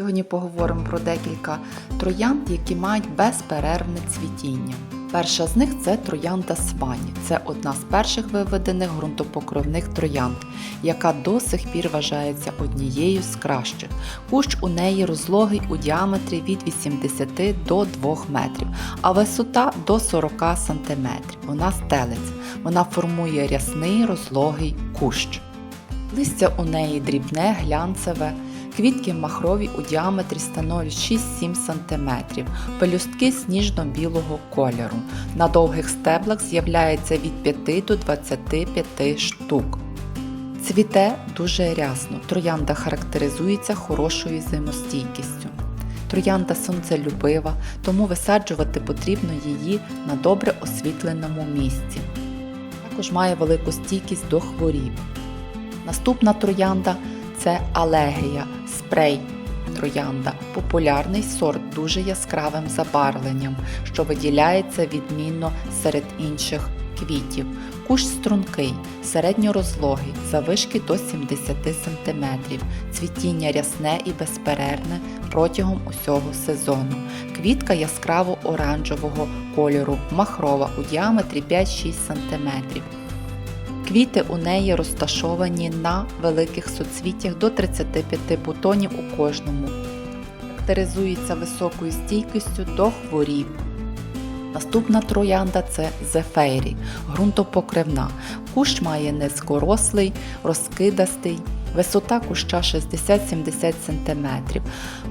Сьогодні поговоримо про декілька троянд, які мають безперервне цвітіння. Перша з них це троянда Свані. Це одна з перших виведених ґрунтопокровних троянд, яка до сих пір вважається однією з кращих. Кущ у неї розлогий у діаметрі від 80 до 2 метрів, а висота до 40 см. Вона стелиться. Вона формує рясний розлогий кущ. Листя у неї дрібне, глянцеве, квітки махрові у діаметрі становлять 6-7 см, пелюстки сніжно-білого кольору. На довгих стеблах з'являється від 5 до 25 штук. Цвіте дуже рясно. Троянда характеризується хорошою зимостійкістю. Троянда сонцелюбива, тому висаджувати потрібно її на добре освітленому місці. Також має велику стійкість до хворіб. Наступна троянда це алегія, спрей троянда, популярний сорт дуже яскравим забарвленням, що виділяється відмінно серед інших квітів. Кущ стрункий, середньорозлогий, завишки до 70 см, цвітіння рясне і безперервне протягом усього сезону. Квітка яскраво оранжевого кольору, махрова у діаметрі 5-6 см. Квіти у неї розташовані на великих суцвіттях до 35 бутонів у кожному. Характеризується високою стійкістю до хворіб. Наступна троянда це зефейрі, ґрунтопокривна. Кущ має низькорослий, розкидастий, висота куща 60-70 см,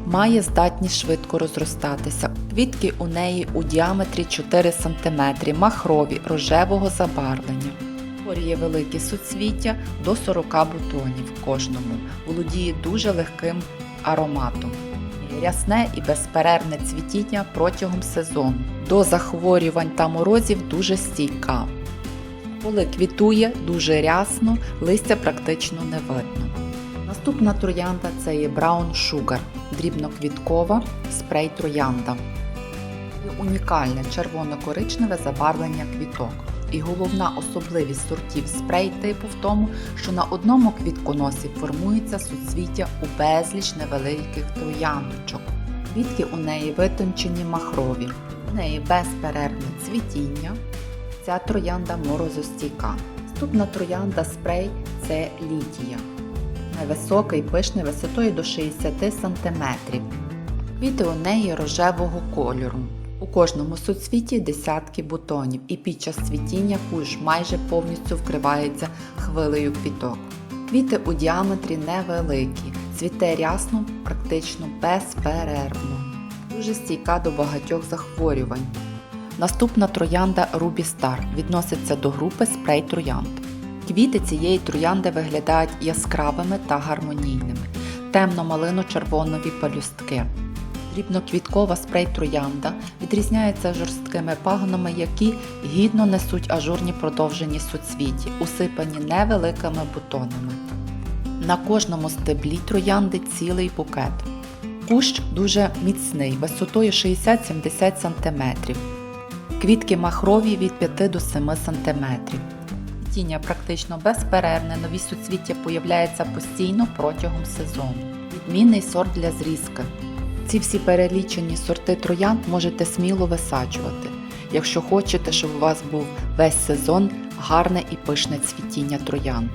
має здатність швидко розростатися. Квітки у неї у діаметрі 4 см, махрові, рожевого забарвлення. Створює великі суцвіття до 40 бутонів в кожному, володіє дуже легким ароматом. Рясне і безперервне цвітіння протягом сезону. До захворювань та морозів дуже стійка. Коли квітує дуже рясно, листя практично не видно. Наступна троянда це є Brown Sugar, дрібноквіткова спрей троянда. Унікальне червоно-коричневе забарвлення квіток. І головна особливість сортів спрей типу в тому, що на одному квітконосі формується суцвіття у безліч невеликих трояндочок. Квітки у неї витончені махрові, у неї безперервне цвітіння. Ця троянда морозостійка. Наступна троянда спрей це літія. Невисокий, пишний висотою до 60 см. Квіти у неї рожевого кольору. У кожному суцвіті десятки бутонів, і під час цвітіння кущ майже повністю вкривається хвилею квіток. Квіти у діаметрі невеликі, цвіте рясно, практично безперервно. Дуже стійка до багатьох захворювань. Наступна троянда Ruby Star відноситься до групи спрей троянд. Квіти цієї троянди виглядають яскравими та гармонійними, темно-малино-червонові пелюстки. Дрібноквіткова спрей троянда відрізняється жорсткими пагонами, які гідно несуть ажурні продовжені суцвіті, усипані невеликими бутонами. На кожному стеблі троянди цілий букет. Кущ дуже міцний, висотою 60-70 см. Квітки махрові від 5 до 7 см. Тіння практично безперервне, нові суцвіття появляються постійно протягом сезону. Відмінний сорт для зрізки. Ці всі перелічені сорти троянд можете сміло висаджувати, якщо хочете, щоб у вас був весь сезон гарне і пишне цвітіння троянд.